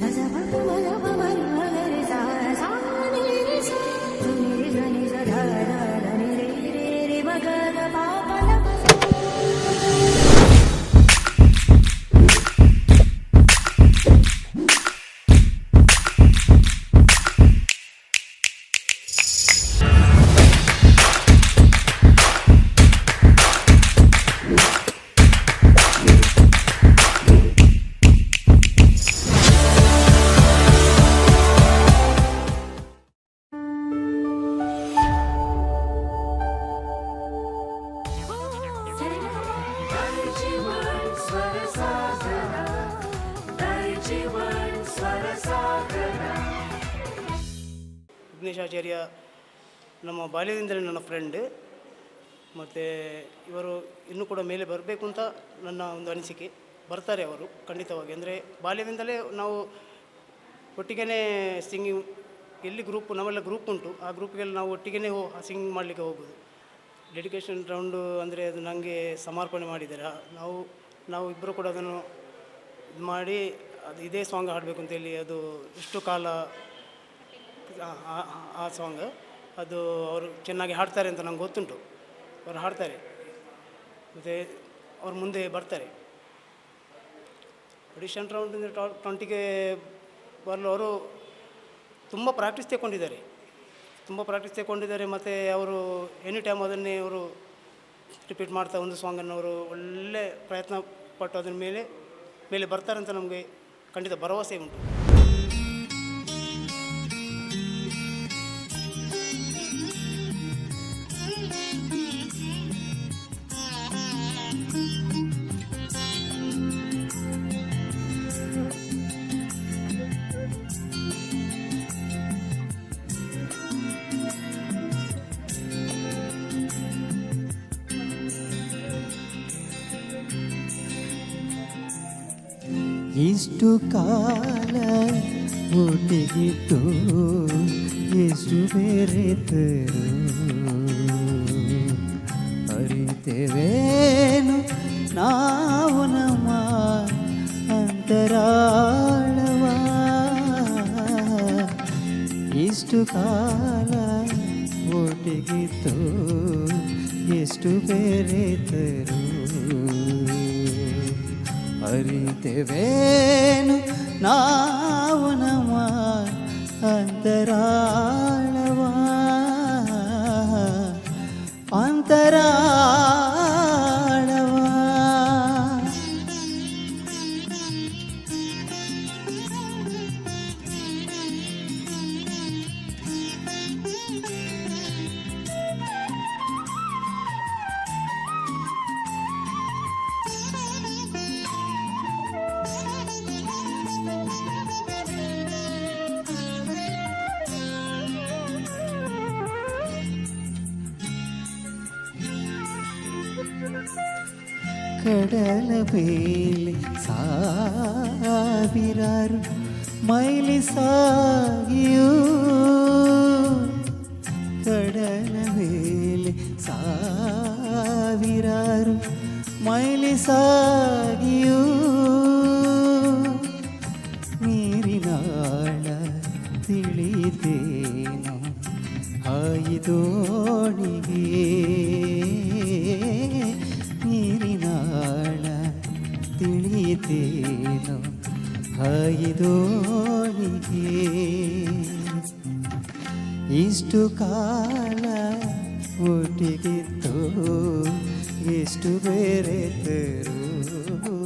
Cause I'm a mother, mother, mother, mother, ವಿಘ್ನೇಶಾಚಾರ್ಯ ನಮ್ಮ ಬಾಲ್ಯದಿಂದಲೇ ನನ್ನ ಫ್ರೆಂಡ್ ಮತ್ತು ಇವರು ಇನ್ನೂ ಕೂಡ ಮೇಲೆ ಬರಬೇಕು ಅಂತ ನನ್ನ ಒಂದು ಅನಿಸಿಕೆ. ಬರ್ತಾರೆ ಅವರು ಖಂಡಿತವಾಗಿ. ಅಂದರೆ ಬಾಲ್ಯದಿಂದಲೇ ನಾವು ಒಟ್ಟಿಗೆ ಸಿಂಗಿಂಗ್ ಎಲ್ಲಿ ಗ್ರೂಪ್ ನಮ್ಮೆಲ್ಲ ಗ್ರೂಪ್ ಉಂಟು. ಆ ಗ್ರೂಪ್ಗೆಲ್ಲ ನಾವು ಒಟ್ಟಿಗೆ ಹೋ ಸಿಂಗಿಂಗ್ ಮಾಡಲಿಕ್ಕೆ ಹೋಗೋದು. ಡೆಡಿಕೇಶನ್ ರೌಂಡು ಅಂದರೆ ಅದು ನನಗೆ ಸಮರ್ಪಣೆ ಮಾಡಿದ್ದಾರೆ. ನಾವು ನಾವು ಇಬ್ಬರು ಕೂಡ ಅದನ್ನು ಮಾಡಿ ಅದು ಇದೇ ಸಾಂಗ್ ಹಾಡಬೇಕು ಅಂತೇಳಿ ಅದು ಇಷ್ಟು ಕಾಲ ಆ- ಸಾಂಗ್ ಅದು ಅವರು ಚೆನ್ನಾಗಿ ಹಾಡ್ತಾರೆ ಅಂತ ನಂಗೆ ಗೊತ್ತುಂಟು. ಅವರು ಹಾಡ್ತಾರೆ. ಮತ್ತು ಅವ್ರು ಮುಂದೆ ಬರ್ತಾರೆ. ಆಡಿಷನ್ ರೌಂಡಿಂದ ಟ್ವೆಂಟಿಗೆ ಅವರು ತುಂಬ ಪ್ರಾಕ್ಟೀಸ್ ತಗೊಂಡಿದ್ದಾರೆ ತುಂಬ ಪ್ರಾಕ್ಟೀಸ್ ತಗೊಂಡಿದ್ದಾರೆ ಮತ್ತು ಅವರು ಎನಿ ಟೈಮ್ ಅದನ್ನೇ ಅವರು ರಿಪೀಟ್ ಮಾಡ್ತಾ ಒಂದು ಸಾಂಗನ್ನು ಅವರು ಒಳ್ಳೆ ಪ್ರಯತ್ನ ಪಟ್ಟು ಅದರ ಮೇಲೆ ಮೇಲೆ ಬರ್ತಾರೆ ಅಂತ ನಮಗೆ ಖಂಡಿತ ಭರವಸೆ ಉಂಟು. ಇಷ್ಟು ಕಾಲ ಒಟ್ಟಿಗಿತ್ತು ಎಷ್ಟು ಬೆರೆತರು. ಅರಿತೇವೇನು? ನಾವು ನಮ್ಮ ಅಂತರಾಳವ. ಇಷ್ಟು ಕಾಲ ಒಟ್ಟಿಗಿತ್ತು ಎಷ್ಟು ಬೆರೆತರು. ಅರಿತೆವೇನು ನಾವು ನಮ್ಮ ಕಡಲ ಮೇಲೆ ಸಾವಿರಾರು ಮೈಲಿ ಸಾಗಿಯೂ ಕಡಲ ಮೇಲೆ ಸಾವಿರಾರು ಮೈಲಿ ಸಾಗಿಯೂ ನೀರಿನಾಳ ತಿಳಿದೇನು ಹಾಯಿದೋಣಿಗೆ ತಿಳಿದೇನು ಹಾಯಿದೋಣಿಗೆ ಇಷ್ಟು ಕಾಲ ಒಟ್ಟಿಗಿತ್ತು ಎಷ್ಟು ಬೇರೆತರು ಅರಿತೆವೇನು